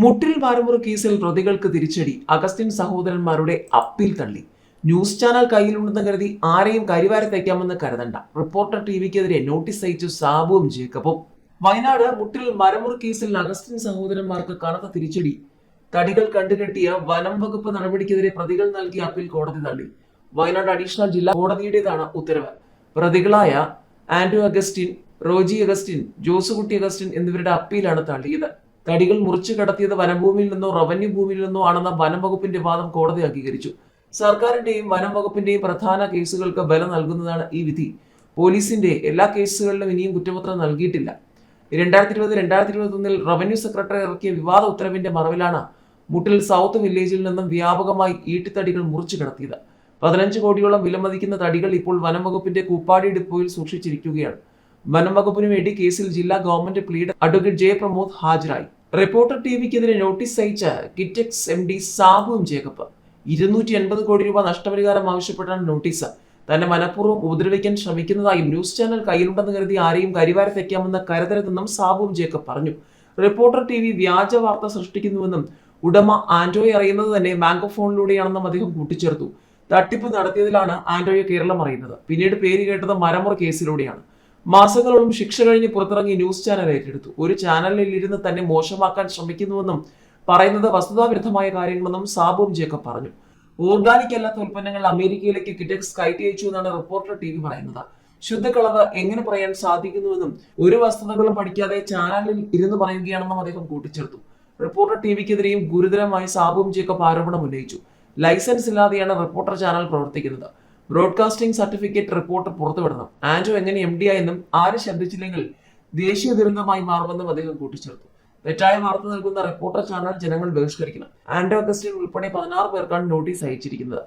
മുട്ടിൽ പാരമുറ കേസിൽ പ്രതികൾക്ക് തിരിച്ചടി. അഗസ്റ്റിൻ സഹോദരന്മാരുടെ അപ്പീൽ തള്ളി. ന്യൂസ് ചാനൽ കയ്യിലുണ്ടെന്ന് കരുതി ആരെയും കരിവാരത്തേക്കാമെന്ന് കരുതണ്ട. റിപ്പോർട്ടർ ടിവിക്കെതിരെ നോട്ടീസ് അയച്ചു സാബുവും ജേക്കബും. വയനാട് മുട്ടിൽ മരമുർ കേസിൽ അഗസ്റ്റിൻ സഹോദരന്മാർക്ക് കനത്ത തിരിച്ചടി. തടികൾ കണ്ടുകെട്ടിയ വനം വകുപ്പ് നടപടിക്കെതിരെ പ്രതികൾ നൽകിയ അപ്പീൽ കോടതി തള്ളി. വയനാട് അഡീഷണൽ ജില്ലാ കോടതിയുടേതാണ് ഉത്തരവ്. പ്രതികളായ Andrew Augustine Roji Augustine Josekutty Augustine എന്നിവരുടെ അപ്പീലാണ് തള്ളിയത്. തടികൾ മുറിച്ചു കടത്തിയത് വനഭൂമിയിൽ നിന്നോ റവന്യൂ ഭൂമിയിൽ നിന്നോ ആണെന്ന വനം വകുപ്പിന്റെ വാദം കോടതി അംഗീകരിച്ചു. സർക്കാരിന്റെയും വനം വകുപ്പിന്റെയും പ്രധാന കേസുകൾക്ക് ബലം നൽകുന്നതാണ് ഈ വിധി. പോലീസിന്റെ എല്ലാ കേസുകളിലും ഇനിയും കുറ്റപത്രം നൽകിയിട്ടില്ല. രണ്ടായിരത്തി ഇരുപത് രണ്ടായിരത്തി ഇരുപത്തി ഒന്നിൽ റവന്യൂ സെക്രട്ടറി ഇറക്കിയ വിവാദ ഉത്തരവിന്റെ മറവിലാണ് മുട്ടിൽ സൗത്ത് വില്ലേജിൽ നിന്നും വ്യാപകമായി ഈട്ടിത്തടികൾ മുറിച്ചു കടത്തിയത്. പതിനഞ്ച് കോടിയോളം വിലമതിക്കുന്ന തടികൾ ഇപ്പോൾ വനം വകുപ്പിന്റെ കൂപ്പാടി ഡിപ്പോയിൽ സൂക്ഷിച്ചിരിക്കുകയാണ്. വനം വകുപ്പിനു വേണ്ടി കേസിൽ ജില്ലാ government plead advocate J Pramod ഹാജരായി. റിപ്പോർട്ടർ ടി വിക്കെതിരെ നോട്ടീസ് അയച്ച കിറ്റെക്സ് എം ഡി സാബുവും ജേക്കബ്. ഇരുന്നൂറ്റി എൺപത് കോടി രൂപ നഷ്ടപരിഹാരം ആവശ്യപ്പെട്ടാണ് നോട്ടീസ്. തന്നെ മനഃപൂർവം ഉപദ്രവിക്കാൻ ശ്രമിക്കുന്നതായും ന്യൂസ് ചാനൽ കയ്യിലുണ്ടെന്ന് കരുതി ആരെയും കരിവാരത്തേക്കാമെന്ന് കരുതരുതെന്നും സാബുവും ജേക്കബ് പറഞ്ഞു. റിപ്പോർട്ടർ ടി വി വ്യാജ വാർത്ത സൃഷ്ടിക്കുന്നുവെന്നും ഉടമ ആന്റോയെ അറിയുന്നത് തന്നെ ബാങ്ക് ഫോണിലൂടെയാണെന്നും അദ്ദേഹം കൂട്ടിച്ചേർത്തു. തട്ടിപ്പ് നടത്തിയതിലാണ് ആന്റോയെ കേരളം അറിയുന്നത്. പിന്നീട് പേര് കേട്ടത് മരമുറ കേസിലൂടെയാണ്. മാസങ്ങളോളം ശിക്ഷ കഴിഞ്ഞ് പുറത്തിറങ്ങി ന്യൂസ് ചാനൽ ഏറ്റെടുത്തു. ഒരു ചാനലിൽ ഇരുന്ന് തന്നെ മോശമാക്കാൻ ശ്രമിക്കുന്നുവെന്നും പറയുന്നത് വസ്തുതാവിരുദ്ധമായ കാര്യങ്ങളെന്നും സാബുവും ജേക്കബ് പറഞ്ഞു. ഓർഗാനിക് അല്ലാത്ത ഉൽപ്പന്നങ്ങൾ അമേരിക്കയിലേക്ക് കിറ്റക്സ് കയറ്റി അയച്ചു എന്നാണ് റിപ്പോർട്ടർ ടി വി പറയുന്നത്. ശുദ്ധക്കളവ് എങ്ങനെ പറയാൻ സാധിക്കുന്നുവെന്നും ഒരു വസ്തുതകളും പഠിക്കാതെ ചാനലിൽ ഇരുന്ന് പറയുകയാണെന്നും അദ്ദേഹം കൂട്ടിച്ചേർത്തു. റിപ്പോർട്ടർ ടി വിക്കെതിരെയും ഗുരുതരമായി സാബുവും ജേക്കബ് ആരോപണം ഉന്നയിച്ചു. ലൈസൻസ് ഇല്ലാതെയാണ് റിപ്പോർട്ടർ ചാനൽ പ്രവർത്തിക്കുന്നത്. ബ്രോഡ്കാസ്റ്റിംഗ് സർട്ടിഫിക്കറ്റ് റിപ്പോർട്ട് പുറത്തുവിടണം. ആൻഡോ എങ്ങനെ എം ഡി ആയെന്നും ആര് ശബ്ദിച്ചില്ലെങ്കിൽ ദേശീയ ദുരന്തമായി മാറുമെന്നും അദ്ദേഹം കൂട്ടിച്ചേർത്തു. തെറ്റായ വാർത്ത നൽകുന്ന റിപ്പോർട്ടർ ചാനൽ ജനങ്ങൾ ബഹിഷ്കരിക്കണം. ആൻഡോ അഗസ്റ്റിൻ ഉൾപ്പെടെ പതിനാറ് പേർക്കാണ് നോട്ടീസ് അയച്ചിരിക്കുന്നത്.